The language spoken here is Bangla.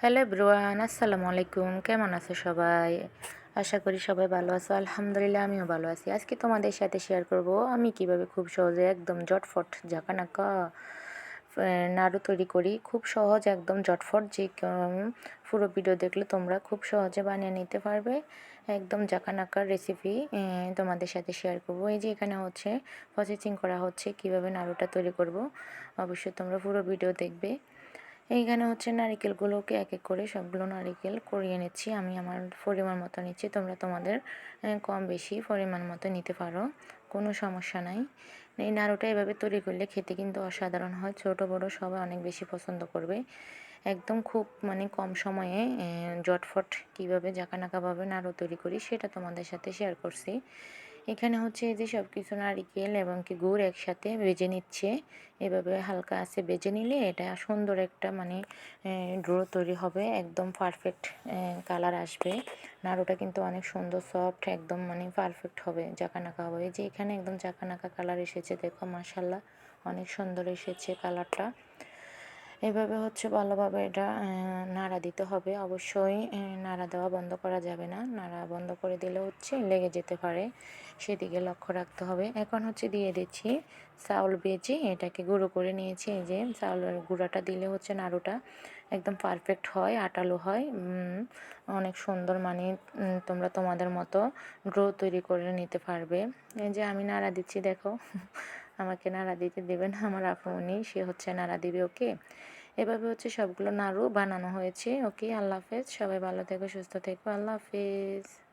হ্যালো ব্রুয়ান আসসালামু আলাইকুম। কেমন আছো সবাই? আশা করি সবাই ভালো আছো। আলহামদুলিল্লাহ, আমিও ভালো আছি। আজকে তোমাদের সাথে শেয়ার করব আমি কীভাবে খুব সহজে একদম জটফট ঝাঁকানাকা নাড়ু তৈরি করি। খুব সহজ, একদম জটফট যে পুরো ভিডিও দেখলে তোমরা খুব সহজে বানিয়ে নিতে পারবে। একদম জাকানাকার রেসিপি তোমাদের সাথে শেয়ার করব। এই যে এখানে হচ্ছে প্রসেসিং করা হচ্ছে কীভাবে নাড়ুটা তৈরি করব, অবশ্যই তোমরা পুরো ভিডিও দেখবে। এইখানে হচ্ছে নারিকেলগুলোকে এক এক করে সবগুলো নারিকেল করিয়ে নিচ্ছি। আমি আমার পরিমাণ মতো নিচ্ছি। তোমরা তোমাদের কম বেশি পরিমাণ মতো নিতে পারো। কোনো সমস্যা নাই। এই নাড়ুটা এভাবে তৈরি করলে খেতে কিন্তু অসাধারণ হয়। ছোট, বড় সবাই অনেক বেশি পছন্দ করবে। একদম খুব মানে কম সময়ে জটফট কীভাবে জাকানাকাভাবে নাড়ু তৈরি করি সেটা তোমাদের সাথে শেয়ার করছি। এখানে হচ্ছে এই যে সব কিছু নারিকেল এবং কি গুড় একসাথে ভেজে নিচ্ছে। এভাবে হালকা আছে বেজে নিলে এটা সুন্দর একটা মানে ড্রো তৈরি হবে, একদম পারফেক্ট কালার আসবে। নাড়ুটা কিন্তু অনেক সুন্দর সফট একদম মানে পারফেক্ট হবে জাকানাকা হবে। যে এখানে একদম জাকানাকা কালার এসেছে, দেখো মাসাল্লাহ অনেক সুন্দর এসেছে কালারটা এভাবে হচ্ছে ভালোভাবে এটা নাড়া দিতে হবে। অবশ্যই নাড়া দেওয়া বন্ধ করা যাবে না। নাড়া বন্ধ করে দিলে হচ্ছে লেগে যেতে পারে। সেদিকে লক্ষ্য রাখতে হবে। এখন হচ্ছে দিয়ে দিচ্ছি চাউল বেজে এটাকে গুঁড়ো করে নিয়েছি। এই যে চাউলের গুঁড়াটা দিলে হচ্ছে নাড়ুটা একদম পারফেক্ট হয়, আটালো হয়। অনেক সুন্দর মানে তোমরা তোমাদের মতো গ্রো তৈরি করে নিতে পারবে। এই যে আমি নাড়া দিচ্ছি, দেখো। আমাকে নাড়া দিতে দেবেন আমার আপু উনি সে হচ্ছে নাড়া দিবে, ওকে? এভাবে হচ্ছে সবগুলো নাড়ু বানানো হয়েছে। ওকে, আল্লাহ হাফেজ। সবাই ভালো থেকো, সুস্থ থেকো। আল্লাহ হাফেজ।